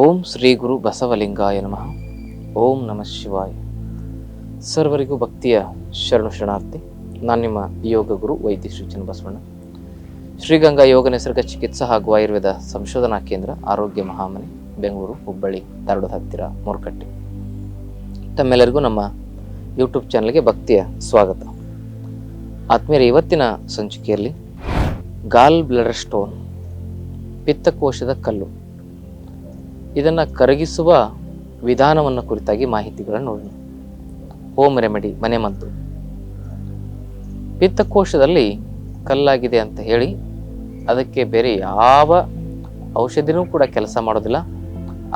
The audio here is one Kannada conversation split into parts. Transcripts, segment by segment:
ಓಂ ಶ್ರೀ ಗುರು ಬಸವಲಿಂಗಾಯ ನಮಃ. ಓಂ ನಮಃ ಶಿವಾಯ. ಸರ್ವರಿಗೂ ಭಕ್ತಿಯ ಶರಣು ಶರಣಾರ್ಥಿ. ನಾನು ನಿಮ್ಮ ಯೋಗ ಗುರು ವೈದ್ಯ ಶ್ರೀ ಚನ್ನಬಸವಣ್ಣ. ಶ್ರೀಗಂಗಾ ಯೋಗ ನಿಸರ್ಗ ಚಿಕಿತ್ಸಾ ಹಾಗೂ ಆಯುರ್ವೇದ ಸಂಶೋಧನಾ ಕೇಂದ್ರ ಆರೋಗ್ಯ ಮಹಾಮನೆ, ಬೆಂಗಳೂರು, ಹುಬ್ಬಳ್ಳಿ ತರಡದ ಹತ್ತಿರ, ಮೂರ್ಕಟ್ಟೆ. ತಮ್ಮೆಲ್ಲರಿಗೂ ನಮ್ಮ ಯೂಟ್ಯೂಬ್ ಚಾನಲ್ಗೆ ಭಕ್ತಿಯ ಸ್ವಾಗತ. ಆತ್ಮೀಯರ ಇವತ್ತಿನ ಸಂಚಿಕೆಯಲ್ಲಿ ಗಾಲ್ ಬ್ಲಡರ್ ಸ್ಟೋನ್, ಪಿತ್ತಕೋಶದ ಕಲ್ಲು. ಇದನ್ನು ಕರಗಿಸುವ ವಿಧಾನವನ್ನು ಕುರಿತಾಗಿ ಮಾಹಿತಿಗಳನ್ನು ನೋಡೋಣ. ಹೋಮ್ ರೆಮಿಡಿ ಮನೆಮದ್ದು ಪಿತ್ತಕೋಶದಲ್ಲಿ ಕಲ್ಲಾಗಿದೆ ಅಂತ ಹೇಳಿ ಅದಕ್ಕೆ ಬೇರೆ ಯಾವ ಔಷಧಿನೂ ಕೂಡ ಕೆಲಸ ಮಾಡೋದಿಲ್ಲ.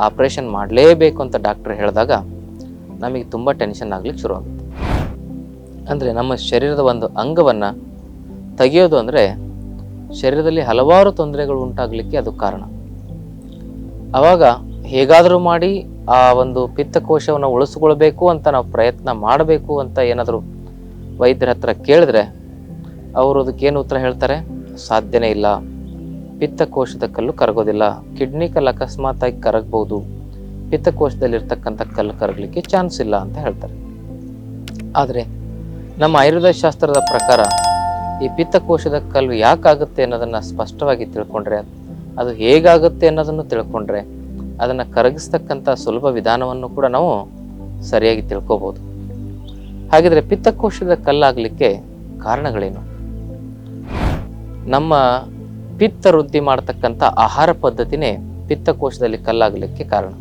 ಆಪರೇಷನ್ ಮಾಡಲೇಬೇಕು ಅಂತ ಡಾಕ್ಟರ್ ಹೇಳಿದಾಗ ನಮಗೆ ತುಂಬ ಟೆನ್ಷನ್ ಆಗ್ಲಿಕ್ಕೆ ಶುರು ಆಗುತ್ತೆ ಅಂದರೆ ನಮ್ಮ ಶರೀರದ ಒಂದು ಅಂಗವನ್ನು ತೆಗೆಯೋದು ಅಂದರೆ ಶರೀರದಲ್ಲಿ ಹಲವಾರು ತೊಂದರೆಗಳು ಉಂಟಾಗಲಿಕ್ಕೆ ಅದು ಕಾರಣ. ಆವಾಗ ಹೇಗಾದರೂ ಮಾಡಿ ಆ ಒಂದು ಪಿತ್ತಕೋಶವನ್ನು ಉಳಿಸ್ಕೊಳ್ಬೇಕು ಅಂತ ನಾವು ಪ್ರಯತ್ನ ಮಾಡಬೇಕು ಅಂತ ಏನಾದರೂ ವೈದ್ಯರ ಹತ್ರ ಕೇಳಿದ್ರೆ ಅವರು ಅದಕ್ಕೇನು ಉತ್ತರ ಹೇಳ್ತಾರೆ? ಸಾಧ್ಯನೇ ಇಲ್ಲ. ಪಿತ್ತಕೋಶದ ಕಲ್ಲು ಕರಗೋದಿಲ್ಲ. ಕಿಡ್ನಿ ಕಲ್ಲು ಅಕಸ್ಮಾತಾಗಿ ಕರಗ್ಬೋದು. ಪಿತ್ತಕೋಶದಲ್ಲಿರ್ತಕ್ಕಂಥ ಕಲ್ಲು ಕರಗಲಿಕ್ಕೆ ಚಾನ್ಸ್ ಇಲ್ಲ ಅಂತ ಹೇಳ್ತಾರೆ. ಆದರೆ ನಮ್ಮ ಆಯುರ್ವೇದ ಶಾಸ್ತ್ರದ ಪ್ರಕಾರ ಈ ಪಿತ್ತಕೋಶದ ಕಲ್ಲು ಯಾಕಾಗುತ್ತೆ ಅನ್ನೋದನ್ನು ಸ್ಪಷ್ಟವಾಗಿ ತಿಳ್ಕೊಂಡ್ರೆ, ಅದು ಹೇಗಾಗುತ್ತೆ ಅನ್ನೋದನ್ನು ತಿಳ್ಕೊಂಡ್ರೆ ಅದನ್ನು ಕರಗಿಸ್ತಕ್ಕಂಥ ಸುಲಭ ವಿಧಾನವನ್ನು ಕೂಡ ನಾವು ಸರಿಯಾಗಿ ತಿಳ್ಕೋಬೋದು. ಹಾಗಿದ್ರೆ ಪಿತ್ತಕೋಶದ ಕಲ್ಲಾಗಲಿಕ್ಕೆ ಕಾರಣಗಳೇನು? ನಮ್ಮ ಪಿತ್ತ ವೃದ್ಧಿ ಮಾಡತಕ್ಕಂಥ ಆಹಾರ ಪದ್ಧತಿನೇ ಪಿತ್ತಕೋಶದಲ್ಲಿ ಕಲ್ಲಾಗಲಿಕ್ಕೆ ಕಾರಣ.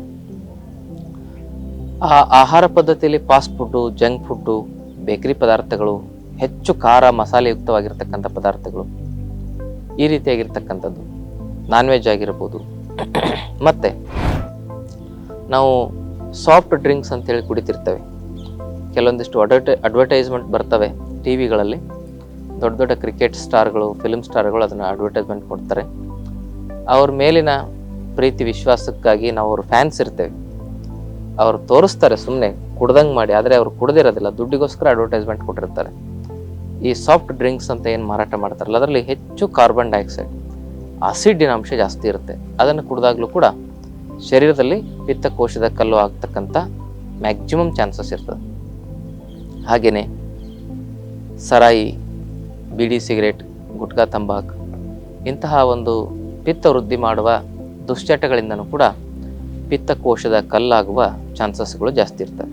ಆ ಆಹಾರ ಪದ್ಧತಿಯಲ್ಲಿ fast food, junk food, bakery ಪದಾರ್ಥಗಳು, ಹೆಚ್ಚು ಖಾರ ಮಸಾಲೆಯುಕ್ತವಾಗಿರ್ತಕ್ಕಂಥ ಪದಾರ್ಥಗಳು ಈ ರೀತಿಯಾಗಿರ್ತಕ್ಕಂಥದ್ದು. ನಾನ್ ವೆಜ್ ಆಗಿರ್ಬೋದು. ಮತ್ತೆ ನಾವು ಸಾಫ್ಟ್ ಡ್ರಿಂಕ್ಸ್ ಅಂತೇಳಿ ಕುಡಿತಿರ್ತೇವೆ. ಕೆಲವೊಂದಿಷ್ಟು ಅಡ್ವರ್ಟೈ ಅಡ್ವರ್ಟೈಸ್ಮೆಂಟ್ ಬರ್ತವೆ ಟಿ ವಿಗಳಲ್ಲಿ ದೊಡ್ಡ ದೊಡ್ಡ ಕ್ರಿಕೆಟ್ ಸ್ಟಾರ್ಗಳು ಫಿಲ್ಮ್ ಸ್ಟಾರ್ಗಳು ಅದನ್ನು ಅಡ್ವರ್ಟೈಸ್ಮೆಂಟ್ ಕೊಡ್ತಾರೆ. ಅವ್ರ ಮೇಲಿನ ಪ್ರೀತಿ, ವಿಶ್ವಾಸಕ್ಕಾಗಿ ನಾವು ಅವ್ರ ಫ್ಯಾನ್ಸ್ ಇರ್ತೇವೆ. ಅವ್ರು ತೋರಿಸ್ತಾರೆ ಸುಮ್ಮನೆ ಕುಡ್ದಂಗೆ ಮಾಡಿ, ಆದರೆ ಅವ್ರು ಕುಡ್ದಿರೋದಿಲ್ಲ, ದುಡ್ಡಿಗೋಸ್ಕರ ಅಡ್ವರ್ಟೈಸ್ಮೆಂಟ್ ಕೊಟ್ಟಿರ್ತಾರೆ. ಈ ಸಾಫ್ಟ್ ಡ್ರಿಂಕ್ಸ್ ಅಂತ ಏನು ಮಾರಾಟ ಮಾಡ್ತಾರಲ್ಲ, ಅದರಲ್ಲಿ ಹೆಚ್ಚು ಕಾರ್ಬನ್ ಡೈಆಕ್ಸೈಡ್ ಆಸಿಡಿನ ಅಂಶ ಜಾಸ್ತಿ ಇರುತ್ತೆ. ಅದನ್ನು ಕುಡ್ದಾಗಲೂ ಕೂಡ ಶರೀರದಲ್ಲಿ ಪಿತ್ತಕೋಶದ ಕಲ್ಲು ಆಗ್ತಕ್ಕಂಥ ಮ್ಯಾಕ್ಸಿಮಮ್ ಚಾನ್ಸಸ್ ಇರ್ತದೆ. ಹಾಗೆಯೇ ಸರಾಯಿ, ಬಿಡಿ ಸಿಗರೇಟ್, ಗುಟ್ಕಾ ತಂಬಾಕು ಇಂತಹ ಒಂದು ಪಿತ್ತ ವೃದ್ಧಿ ಮಾಡುವ ದುಶ್ಚಟಗಳಿಂದನೂ ಕೂಡ ಪಿತ್ತಕೋಶದ ಕಲ್ಲಾಗುವ ಚಾನ್ಸಸ್ಗಳು ಜಾಸ್ತಿ ಇರ್ತವೆ.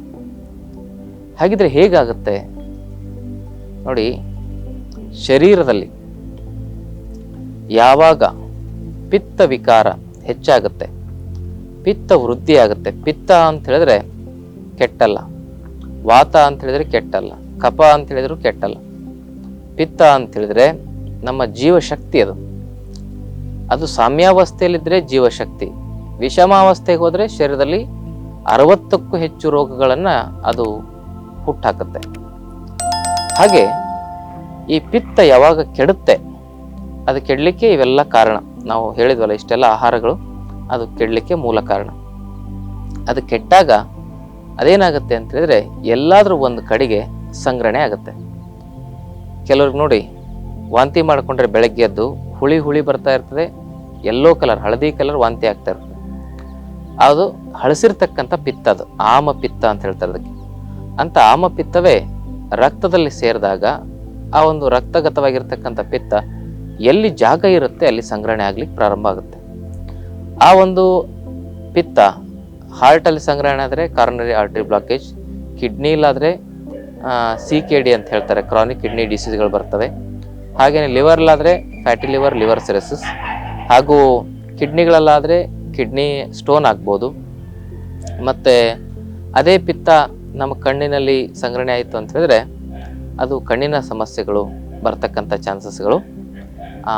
ಹಾಗಿದ್ರೆ ಹೇಗಾಗುತ್ತೆ? ನೋಡಿ, ಶರೀರದಲ್ಲಿ ಯಾವಾಗ ಪಿತ್ತ ವಿಕಾರ ಹೆಚ್ಚಾಗುತ್ತೆ ಪಿತ್ತ ವೃದ್ಧಿ ಆಗುತ್ತೆ. ಪಿತ್ತ ಅಂತ ಹೇಳಿದ್ರೆ ಕೆಟ್ಟಲ್ಲ. ವಾತ ಅಂತ ಹೇಳಿದ್ರೆ ಕೆಟ್ಟಲ್ಲ. ಕಪ ಅಂತ ಹೇಳಿದ್ರು ಕೆಟ್ಟಲ್ಲ. ಪಿತ್ತ ಅಂತ ಹೇಳಿದ್ರೆ ನಮ್ಮ ಜೀವಶಕ್ತಿ ಅದು. ಅದು ಸಾಮ್ಯಾವಸ್ಥೆಯಲ್ಲಿದ್ದರೆ ಜೀವಶಕ್ತಿ. ವಿಷಮಾವಸ್ಥೆಗೆ ಹೋದರೆ ಶರೀರದಲ್ಲಿ ಅರವತ್ತಕ್ಕೂ ಹೆಚ್ಚು ರೋಗಗಳನ್ನು ಅದು ಹುಟ್ಟಾಕುತ್ತೆ. ಹಾಗೆ ಈ ಪಿತ್ತ ಯಾವಾಗ ಕೆಡುತ್ತೆ, ಅದು ಕೆಡಲಿಕ್ಕೆ ಇವೆಲ್ಲ ಕಾರಣ. ನಾವು ಹೇಳಿದ್ವಲ್ಲ ಇಷ್ಟೆಲ್ಲ ಆಹಾರಗಳು. ಅದು ಕೆಡಲಿಕ್ಕೆ ಮೂಲ ಕಾರಣ. ಅದು ಕೆಟ್ಟಾಗ ಅದೇನಾಗುತ್ತೆ ಅಂತ ಹೇಳಿದ್ರೆ ಎಲ್ಲಾದರೂ ಒಂದು ಕಡೆಗೆ ಸಂಗ್ರಹಣೆ ಆಗುತ್ತೆ. ಕೆಲವ್ರಿಗೆ ನೋಡಿ, ವಾಂತಿ ಮಾಡಿಕೊಂಡ್ರೆ ಬೆಳಗ್ಗೆ ಎದ್ದು ಹುಳಿ ಹುಳಿ ಬರ್ತಾ ಇರ್ತದೆ, ಎಲ್ಲೋ ಕಲರ್, ಹಳದಿ ಕಲರ್ ವಾಂತಿ ಆಗ್ತಾ ಇರ್ತದೆ. ಅದು ಹಳಸಿರ್ತಕ್ಕಂಥ ಪಿತ್ತ ಅದು, ಆಮ ಪಿತ್ತ ಅಂತ ಹೇಳ್ತಾರೆ ಅದಕ್ಕೆ. ಅಂತ ಆಮ ಪಿತ್ತವೇ ರಕ್ತದಲ್ಲಿ ಸೇರಿದಾಗ ಆ ಒಂದು ರಕ್ತಗತವಾಗಿರ್ತಕ್ಕಂಥ ಪಿತ್ತ ಎಲ್ಲಿ ಜಾಗ ಇರುತ್ತೆ ಅಲ್ಲಿ ಸಂಗ್ರಹಣೆ ಆಗ್ಲಿಕ್ಕೆ ಪ್ರಾರಂಭ ಆಗುತ್ತೆ. ಆ ಒಂದು ಪಿತ್ತ ಹಾರ್ಟಲ್ಲಿ ಸಂಗ್ರಹಣೆ ಆದರೆ ಕಾರ್ನರಿ ಆರ್ಟ್ರಿ ಬ್ಲಾಕೇಜ್ ಕಿಡ್ನಿ ಇಲ್ಲಾದರೆ ಸಿ ಕೆ ಡಿ ಅಂತ ಹೇಳ್ತಾರೆ. ಕ್ರಾನಿಕ್ ಕಿಡ್ನಿ ಡಿಸೀಸ್ಗಳು ಬರ್ತವೆ. ಹಾಗೆಯೇ ಲಿವರ್ಲಾದರೆ ಫ್ಯಾಟಿ ಲಿವರ್ ಲಿವರ್ ಸಿರಸಿಸ್ ಹಾಗೂ ಕಿಡ್ನಿಗಳಲ್ಲಾದರೆ ಕಿಡ್ನಿ ಸ್ಟೋನ್ ಆಗ್ಬೋದು. ಮತ್ತು ಅದೇ ಪಿತ್ತ ನಮ್ಮ ಕಣ್ಣಿನಲ್ಲಿ ಸಂಗ್ರಹಣೆ ಆಯಿತು ಅಂತ ಹೇಳಿದ್ರೆ ಅದು ಕಣ್ಣಿನ ಸಮಸ್ಯೆಗಳು ಬರ್ತಕ್ಕಂಥ ಚಾನ್ಸಸ್ಗಳು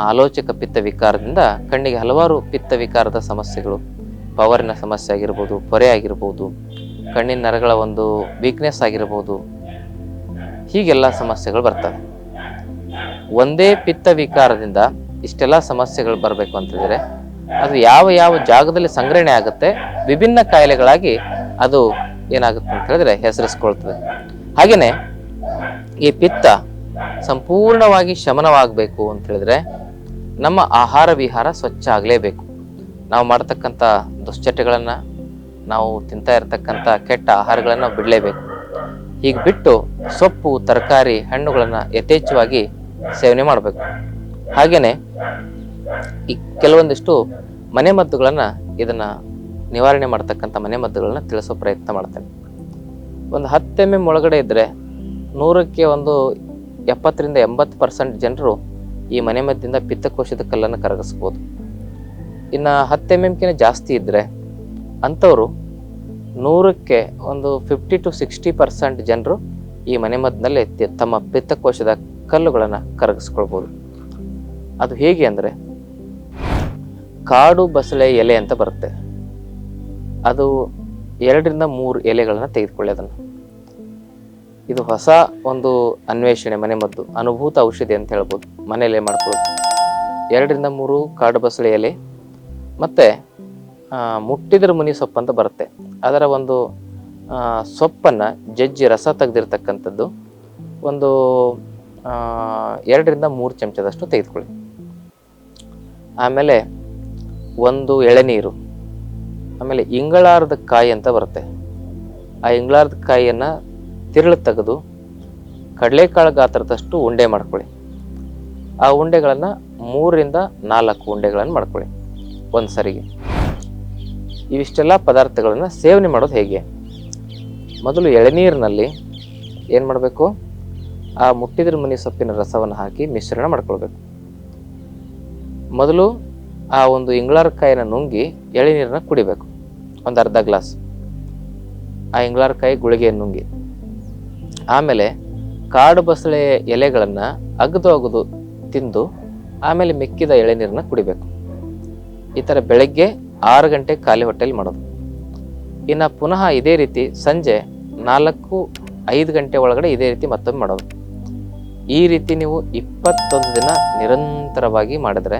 ಆಲೋಚಕ ಪಿತ್ತ ವಿಕಾರದಿಂದ ಕಣ್ಣಿಗೆ ಹಲವಾರು ಪಿತ್ತ ವಿಕಾರದ ಸಮಸ್ಯೆಗಳು, ಪವರಿನ ಸಮಸ್ಯೆ ಆಗಿರ್ಬೋದು, ಪೊರೆ ಆಗಿರ್ಬೋದು, ಕಣ್ಣಿನ ನರಗಳ ಒಂದು ವೀಕ್ನೆಸ್ ಆಗಿರ್ಬೋದು, ಹೀಗೆಲ್ಲ ಸಮಸ್ಯೆಗಳು ಬರ್ತವೆ. ಒಂದೇ ಪಿತ್ತ ವಿಕಾರದಿಂದ ಇಷ್ಟೆಲ್ಲ ಸಮಸ್ಯೆಗಳು ಬರಬೇಕು ಅಂತಿದ್ರೆ ಅದು ಯಾವ ಯಾವ ಜಾಗದಲ್ಲಿ ಸಂಗ್ರಹಣೆ ಆಗುತ್ತೆ, ವಿಭಿನ್ನ ಕಾಯಿಲೆಗಳಾಗಿ ಅದು ಏನಾಗುತ್ತೆ ಅಂತ ಹೇಳಿದ್ರೆ ಹೆಸರಿಸ್ಕೊಳ್ತದೆ. ಹಾಗೆಯೇ ಈ ಪಿತ್ತ ಸಂಪೂರ್ಣವಾಗಿ ಶಮನವಾಗಬೇಕು ಅಂತ ಹೇಳಿದ್ರೆ ನಮ್ಮ ಆಹಾರ ವಿಹಾರ ಸ್ವಚ್ಛ ಆಗಲೇಬೇಕು. ನಾವು ಮಾಡ್ತಕ್ಕಂಥ ದುಶ್ಚಟಗಳನ್ನು ನಾವು ತಿಂತಾ ಇರತಕ್ಕಂಥ ಕೆಟ್ಟ ಆಹಾರಗಳನ್ನು ಬಿಡಲೇಬೇಕು. ಹೀಗೆ ಬಿಟ್ಟು ಸೊಪ್ಪು, ತರಕಾರಿ, ಹಣ್ಣುಗಳನ್ನು ಯಥೇಚ್ಛವಾಗಿ ಸೇವನೆ ಮಾಡಬೇಕು. ಹಾಗೆಯೇ ಈ ಕೆಲವೊಂದಿಷ್ಟು ಮನೆಮದ್ದುಗಳನ್ನು ಇದನ್ನು ನಿವಾರಣೆ ಮಾಡ್ತಕ್ಕಂಥ ಮನೆಮದ್ದುಗಳನ್ನು ತಿಳಿಸೋ ಪ್ರಯತ್ನ ಮಾಡ್ತೇನೆ. ಒಂದು ಹತ್ತು ಎಂ ಎಂ ಒಳಗಡೆ ಇದ್ದರೆ ನೂರಕ್ಕೆ ಒಂದು ಎಪ್ಪತ್ತರಿಂದ ಎಂಬತ್ತು ಪರ್ಸೆಂಟ್ ಜನರು ಈ ಮನೆಮದ್ದಿಂದ ಪಿತ್ತಕೋಶದ ಕಲ್ಲನ್ನು ಕರಗಿಸ್ಬೋದು. ಇನ್ನು ಹತ್ತು ಎಂ ಎಮ್ಕಿಂತ ಜಾಸ್ತಿ ಇದ್ದರೆ ಅಂಥವರು ನೂರಕ್ಕೆ ಒಂದು ಫಿಫ್ಟಿ ಟು ಸಿಕ್ಸ್ಟಿ ಪರ್ಸೆಂಟ್ ಜನರು ಈ ಮನೆಮದ್ದಿನಲ್ಲಿ ತಿ- ತಮ್ಮ ಪಿತ್ತಕೋಶದ ಕಲ್ಲುಗಳನ್ನು ಕರಗಿಸ್ಕೊಳ್ಬೋದು. ಅದು ಹೇಗೆ ಅಂದರೆ ಕಾಡು ಬಸಳೆ ಎಲೆ ಅಂತ ಬರುತ್ತೆ. ಅದು ಎರಡರಿಂದ ಮೂರು ಎಲೆಗಳನ್ನು ತೆಗೆದುಕೊಳ್ಳಿ ಅದನ್ನು ಇದು ಹೊಸ ಒಂದು ಅನ್ವೇಷಣೆ ಮನೆಮದ್ದು ಅನುಭೂತ ಔಷಧಿ ಅಂತ ಹೇಳ್ಬೋದು. ಮನೆಯಲ್ಲೇ ಮಾಡ್ಕೊಳ್ಳೋದು. ಎರಡರಿಂದ ಮೂರು ಕಾಡು ಬಸಳೆ ಎಲೆ, ಮತ್ತು ಮುಟ್ಟಿದ್ರ ಮುನಿ ಸೊಪ್ಪು ಅಂತ ಬರುತ್ತೆ. ಅದರ ಒಂದು ಸೊಪ್ಪನ್ನು ಜಜ್ಜಿ ರಸ ತೆಗೆದಿರ್ತಕ್ಕಂಥದ್ದು, ಒಂದು ಎರಡರಿಂದ ಮೂರು ಚಮಚದಷ್ಟು ತೆಗೆದುಕೊಳ್ಳಿ. ಆಮೇಲೆ, ಒಂದು ಎಳೆನೀರು ಆಮೇಲೆ ಇಂಗಳಾರದ ಕಾಯಿ ಅಂತ ಬರುತ್ತೆ. ಆ ಇಂಗಳಾರದ ಕಾಯಿಯನ್ನು ತಿರುಳು ತೆಗೆದು ಕಡಲೆಕಾಳು ಗಾತ್ರದಷ್ಟು ಉಂಡೆ ಮಾಡ್ಕೊಳ್ಳಿ. ಆ ಉಂಡೆಗಳನ್ನು ಮೂರರಿಂದ ನಾಲ್ಕು ಉಂಡೆಗಳನ್ನು ಮಾಡ್ಕೊಳ್ಳಿ ಒಂದು ಸರಿಗೆ ಇವಿಷ್ಟೆಲ್ಲ ಪದಾರ್ಥಗಳನ್ನು ಸೇವನೆ ಮಾಡೋದು ಹೇಗೆ? ಮೊದಲು ಎಳನೀರಿನಲ್ಲಿ ಏನು ಮಾಡಬೇಕು? ಆ ಮುಟ್ಟಿದ್ರ ಮನೆ ಸೊಪ್ಪಿನ ರಸವನ್ನು ಹಾಕಿ ಮಿಶ್ರಣ ಮಾಡ್ಕೊಳ್ಬೇಕು. ಮೊದಲು ಆ ಒಂದು ಇಂಗ್ಳಾರಕಾಯಿನ ನುಂಗಿ ಎಳೆನೀರನ್ನ ಕುಡಿಬೇಕು. ಒಂದು ಅರ್ಧ ಗ್ಲಾಸ್. ಆ ಇಂಗ್ಳಾರಕಾಯಿ ಗುಳಿಗೆಯನ್ನು ನುಂಗಿ. ಆಮೇಲೆ ಕಾಡು ಬಸಳೆ ಎಲೆಗಳನ್ನು ಅಗದು ಅಗದು ತಿಂದು ಆಮೇಲೆ ಮಿಕ್ಕಿದ ಎಳೆನೀರನ್ನ ಕುಡಿಬೇಕು. ಈ ಥರ ಬೆಳಗ್ಗೆ ಆರು ಗಂಟೆ ಖಾಲಿ ಹೊಟ್ಟೆಲಿ ಮಾಡೋದು. ಇನ್ನು ಪುನಃ ಇದೇ ರೀತಿ ಸಂಜೆ ನಾಲ್ಕು, ಐದು ಗಂಟೆ ಒಳಗಡೆ ಇದೇ ರೀತಿ ಮತ್ತೊಮ್ಮೆ ಮಾಡೋದು. ಈ ರೀತಿ ನೀವು ಇಪ್ಪತ್ತೊಂದು ದಿನ ನಿರಂತರವಾಗಿ ಮಾಡಿದ್ರೆ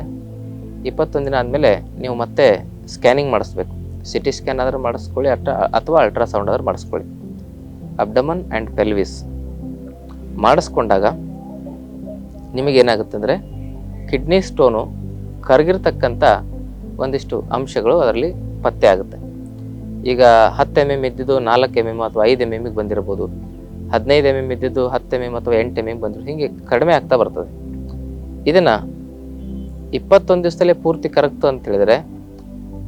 ಇಪ್ಪತ್ತೊಂದು ದಿನ ಆದಮೇಲೆ ನೀವು ಮತ್ತೆ ಸ್ಕ್ಯಾನಿಂಗ್ ಮಾಡಿಸ್ಬೇಕು. ಸಿ ಟಿ ಸ್ಕ್ಯಾನ್ ಆದರೂ ಮಾಡಿಸ್ಕೊಳ್ಳಿ ಅಟ್ರಾ ಅಥವಾ ಅಲ್ಟ್ರಾಸೌಂಡ್ ಆದರೂ ಮಾಡಿಸ್ಕೊಳ್ಳಿ. ಅಬ್ಡಮನ್ ಆ್ಯಂಡ್ ಪೆಲ್ವಿಸ್ ಮಾಡಿಸ್ಕೊಂಡಾಗ ನಿಮಗೇನಾಗುತ್ತೆ ಅಂದರೆ ಕಿಡ್ನಿ ಸ್ಟೋನು ಕರಗಿರ್ತಕ್ಕಂಥ ಒಂದಿಷ್ಟು ಅಂಶಗಳು ಅದರಲ್ಲಿ ಪತ್ತೆ ಆಗುತ್ತೆ. ಈಗ ಹತ್ತು ಎಂ ಎಂ ಇದ್ದಿದ್ದು ನಾಲ್ಕು ಎಂ ಎಂ ಅಥವಾ ಐದು ಎಂ ಎಮ್ಗೆ ಬಂದಿರ್ಬೋದು ಹದಿನೈದು ಎಂ ಎಂ ಇದ್ದಿದ್ದು ಹತ್ತು ಎಂ ಎಂ ಅಥವಾ ಎಂಟು ಎಂ ಎಂ ಬಂದರು ಹೀಗೆ ಕಡಿಮೆ ಆಗ್ತಾ ಬರ್ತದೆ. ಇದನ್ನು ಇಪ್ಪತ್ತೊಂದು ದಿವಸದಲ್ಲೇ ಪೂರ್ತಿ ಕರಗ್ತು ಅಂತ ಹೇಳಿದರೆ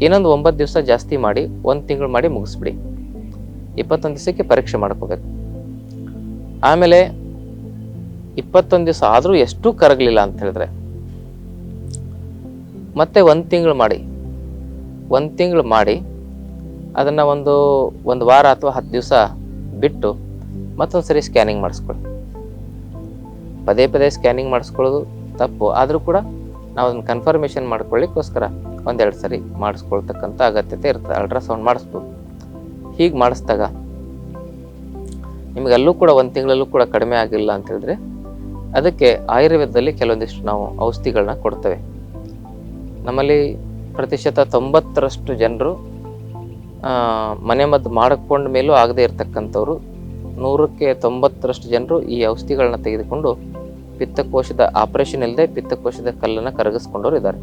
ಇನ್ನೊಂದು ಒಂಬತ್ತು ದಿವಸ ಜಾಸ್ತಿ ಮಾಡಿ, ಒಂದು ತಿಂಗಳು ಮಾಡಿ ಮುಗಿಸ್ಬಿಡಿ. ಇಪ್ಪತ್ತೊಂದು ದಿವಸಕ್ಕೆ ಪರೀಕ್ಷೆ ಮಾಡ್ಕೋಬೇಕು. ಆಮೇಲೆ ಇಪ್ಪತ್ತೊಂದು ದಿವಸ ಆದರೂ ಎಷ್ಟು ಕರಗಲಿಲ್ಲ ಅಂತ ಹೇಳಿದ್ರೆ, ಮತ್ತೆ ಒಂದು ತಿಂಗಳು ಮಾಡಿ, ಒಂದು ತಿಂಗಳು ಮಾಡಿ ಅದನ್ನು ಒಂದು ಒಂದು ವಾರ ಅಥವಾ ಹತ್ತು ದಿವಸ ಬಿಟ್ಟು ಮತ್ತೊಂದು ಸರಿ ಸ್ಕ್ಯಾನಿಂಗ್ ಮಾಡಿಸ್ಕೊಳ್ಳಿ. ಪದೇ ಪದೇ ಸ್ಕ್ಯಾನಿಂಗ್ ಮಾಡಿಸ್ಕೊಳ್ಳೋದು ತಪ್ಪು, ಆದರೂ ಕೂಡ ನಾವು ಅದನ್ನು ಕನ್ಫರ್ಮೇಷನ್ ಮಾಡ್ಕೊಳ್ಳಿಕ್ಕೋಸ್ಕರ ಒಂದೆರಡು ಸರಿ ಮಾಡಿಸ್ಕೊಳ್ತಕ್ಕಂಥ ಅಗತ್ಯತೆ ಇರ್ತದೆ ಅಲ್ಟ್ರಾಸೌಂಡ್ ಮಾಡಿಸ್ಬೋದು. ಹೀಗೆ ಮಾಡಿಸ್ದಾಗ ನಿಮಗೆಲ್ಲೂ ಕೂಡ ಒಂದು ತಿಂಗಳಲ್ಲೂ ಕೂಡ ಕಡಿಮೆ ಆಗಿಲ್ಲ ಅಂತ ಹೇಳಿದ್ರೆ ಅದಕ್ಕೆ ಆಯುರ್ವೇದದಲ್ಲಿ ಕೆಲವೊಂದಿಷ್ಟು ನಾವು ಔಷಧಿಗಳನ್ನ ಕೊಡ್ತೇವೆ. ನಮ್ಮಲ್ಲಿ ಪ್ರತಿಶತ ತೊಂಬತ್ತರಷ್ಟು ಜನರು ಮನೆಮದ್ದು ಮಾಡಿಕೊಂಡ ಮೇಲೂ ಆಗದೇ ಇರತಕ್ಕಂಥವ್ರು, ನೂರಕ್ಕೆ ತೊಂಬತ್ತರಷ್ಟು ಜನರು ಈ ಔಷಧಿಗಳನ್ನ ತೆಗೆದುಕೊಂಡು ಪಿತ್ತಕೋಶದ ಆಪರೇಷನ್ ಇಲ್ಲದೆ ಪಿತ್ತಕೋಶದ ಕಲ್ಲನ್ನು ಕರಗಿಸ್ಕೊಂಡವರು ಇದ್ದಾರೆ.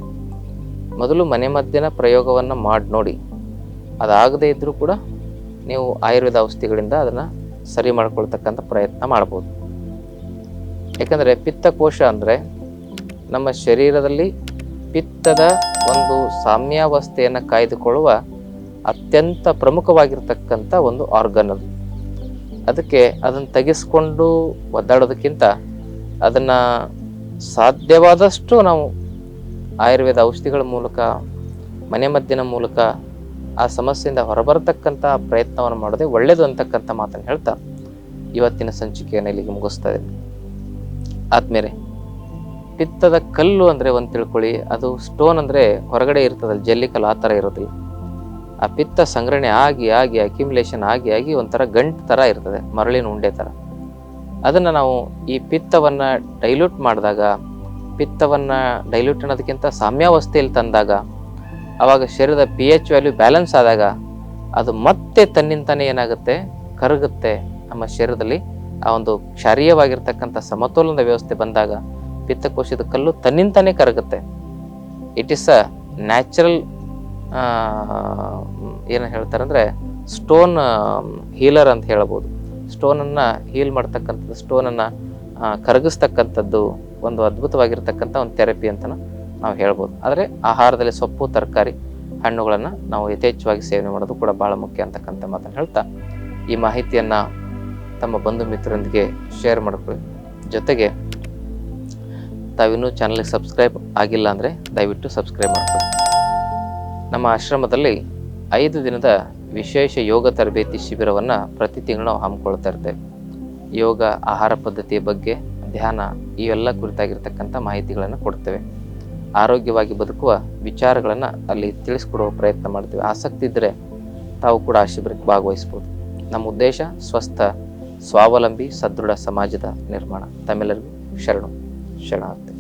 ಮೊದಲು ಮನೆಮದ್ದಿನ ಪ್ರಯೋಗವನ್ನು ಮಾಡಿ ನೋಡಿ. ಅದಾಗದೇ ಇದ್ದರೂ ಕೂಡ ನೀವು ಆಯುರ್ವೇದ ಔಷಧಿಗಳಿಂದ ಅದನ್ನು ಸರಿ ಮಾಡ್ಕೊಳ್ತಕ್ಕಂಥ ಪ್ರಯತ್ನ ಮಾಡ್ಬೋದು. ಯಾಕಂದರೆ ಪಿತ್ತಕೋಶ ಅಂದರೆ ನಮ್ಮ ಶರೀರದಲ್ಲಿ ಪಿತ್ತದ ಒಂದು ಸಾಮ್ಯಾವಸ್ಥೆಯನ್ನು ಕಾಯ್ದುಕೊಳ್ಳುವ ಅತ್ಯಂತ ಪ್ರಮುಖವಾಗಿರ್ತಕ್ಕಂಥ ಒಂದು ಆರ್ಗನ್ ಅದು. ಅದಕ್ಕೆ ಅದನ್ನು ತೆಗೆಸ್ಕೊಂಡು ಒದ್ದಾಡೋದಕ್ಕಿಂತ ಅದನ್ನು ಸಾಧ್ಯವಾದಷ್ಟು ನಾವು ಆಯುರ್ವೇದ ಔಷಧಿಗಳ ಮೂಲಕ, ಮನೆಮದ್ದಿನ ಮೂಲಕ ಆ ಸಮಸ್ಯೆಯಿಂದ ಹೊರಬರತಕ್ಕಂಥ ಪ್ರಯತ್ನವನ್ನು ಮಾಡದೆ ಒಳ್ಳೆಯದು ಅಂತಕ್ಕಂಥ ಮಾತನ್ನು ಹೇಳ್ತಾ ಇವತ್ತಿನ ಸಂಚಿಕೆಯನ್ನು ಇಲ್ಲಿಗೆ ಮುಗಿಸ್ತಾ ಇದೆ ಆದ್ಮೇಲೆ, ಪಿತ್ತದ ಕಲ್ಲು ಅಂದರೆ ಒಂದು ತಿಳ್ಕೊಳ್ಳಿ. ಅದು ಸ್ಟೋನ್ ಅಂದರೆ ಹೊರಗಡೆ ಇರ್ತದಲ್ಲ ಜಲ್ಲಿ ಕಲ್ಲು ಆ ಥರ ಇರೋದಿಲ್ಲ. ಆ ಪಿತ್ತ ಸಂಗ್ರಹಣೆ ಆಗಿ ಆಗಿ ಅಕ್ಯುಮುಲೇಷನ್ ಆಗಿ ಆಗಿ ಒಂಥರ ಗಂಟು ಥರ ಇರ್ತದೆ, ಮರಳಿನ ಉಂಡೆ ಥರ. ಅದನ್ನು ನಾವು ಈ ಪಿತ್ತವನ್ನು ಡೈಲ್ಯೂಟ್ ಮಾಡಿದಾಗ, ಪಿತ್ತವನ್ನು ಡೈಲ್ಯೂಟ್ ಅನ್ನೋದಕ್ಕಿಂತ ಸಾಮ್ಯಾವಸ್ಥೆಯಲ್ಲಿ ತಂದಾಗ ಆವಾಗ ಶರೀರದ ಪಿ ಎಚ್ ವ್ಯಾಲ್ಯೂ ಬ್ಯಾಲೆನ್ಸ್ ಆದಾಗ ಅದು ಮತ್ತೆ ತನ್ನಿಂತಾನೇ ಏನಾಗುತ್ತೆ? ಕರಗುತ್ತೆ. ನಮ್ಮ ಶರೀರದಲ್ಲಿ ಆ ಒಂದು ಕ್ಷಾರೀಯವಾಗಿರ್ತಕ್ಕಂಥ ಸಮತೋಲನದ ವ್ಯವಸ್ಥೆ ಬಂದಾಗ ಪಿತ್ತಕೋಶದ ಕಲ್ಲು ತನ್ನಿಂತಾನೇ ಕರಗುತ್ತೆ. ಇಟ್ ಇಸ್ ಅ ನ್ಯಾಚುರಲ್ ಏನು ಹೇಳ್ತಾರೆ ಅಂದರೆ ಸ್ಟೋನ್ ಹೀಲರ್ ಅಂತ ಹೇಳ್ಬೋದು. ಸ್ಟೋನನ್ನು ಹೀಲ್ ಮಾಡ್ತಕ್ಕಂಥದ್ದು ಸ್ಟೋನನ್ನು ಕರಗಿಸ್ತಕ್ಕಂಥದ್ದು ಒಂದು ಅದ್ಭುತವಾಗಿರ್ತಕ್ಕಂಥ ಒಂದು ಥೆರಪಿ ಅಂತ ನಾವು ಹೇಳ್ಬೋದು. ಆದರೆ ಆಹಾರದಲ್ಲಿ ಸೊಪ್ಪು, ತರಕಾರಿ, ಹಣ್ಣುಗಳನ್ನು ನಾವು ಯಥೇಚ್ಛವಾಗಿ ಸೇವನೆ ಮಾಡೋದು ಕೂಡ ಭಾಳ ಮುಖ್ಯ ಅಂತಕ್ಕಂಥ ಮಾತನ್ನು ಹೇಳ್ತಾ, ಈ ಮಾಹಿತಿಯನ್ನು ತಮ್ಮ ಬಂಧು ಮಿತ್ರರೊಂದಿಗೆ ಶೇರ್ ಮಾಡ್ಕೊಳ್ಳಿ. ಜೊತೆಗೆ ತಾವಿನ್ನೂ ಚಾನಲ್ಗೆ ಸಬ್ಸ್ಕ್ರೈಬ್ ಆಗಿಲ್ಲ ಅಂದರೆ ದಯವಿಟ್ಟು ಸಬ್ಸ್ಕ್ರೈಬ್ ಮಾಡ್ಕೊಳ್ಳಿ. ನಮ್ಮ ಆಶ್ರಮದಲ್ಲಿ ಐದು ದಿನದ ವಿಶೇಷ ಯೋಗ ತರಬೇತಿ ಶಿಬಿರವನ್ನು ಪ್ರತಿ ತಿಂಗಳು ನಾವು ಹಮ್ಮಿಕೊಳ್ತಾ ಇರ್ತೇವೆ. ಯೋಗ, ಆಹಾರ ಪದ್ಧತಿಯ ಬಗ್ಗೆ ಧ್ಯಾನ, ಇವೆಲ್ಲ ಕುರಿತಾಗಿರ್ತಕ್ಕಂಥ ಮಾಹಿತಿಗಳನ್ನು ಕೊಡ್ತೇವೆ. ಆರೋಗ್ಯವಾಗಿ ಬದುಕುವ ವಿಚಾರಗಳನ್ನು ಅಲ್ಲಿ ತಿಳಿಸ್ಕೊಡುವ ಪ್ರಯತ್ನ ಮಾಡ್ತೀವಿ. ಆಸಕ್ತಿ ಇದ್ದರೆ ತಾವು ಕೂಡ ಆ ಶಿಬಿರಕ್ಕೆ ಭಾಗವಹಿಸ್ಬೋದು. ನಮ್ಮ ಉದ್ದೇಶ ಸ್ವಸ್ಥ, ಸ್ವಾವಲಂಬಿ, ಸದೃಢ ಸಮಾಜದ ನಿರ್ಮಾಣ. ತಮ್ಮೆಲ್ಲರಿಗೂ ಶರಣು, ಶರಣಾರ್ಥಿ.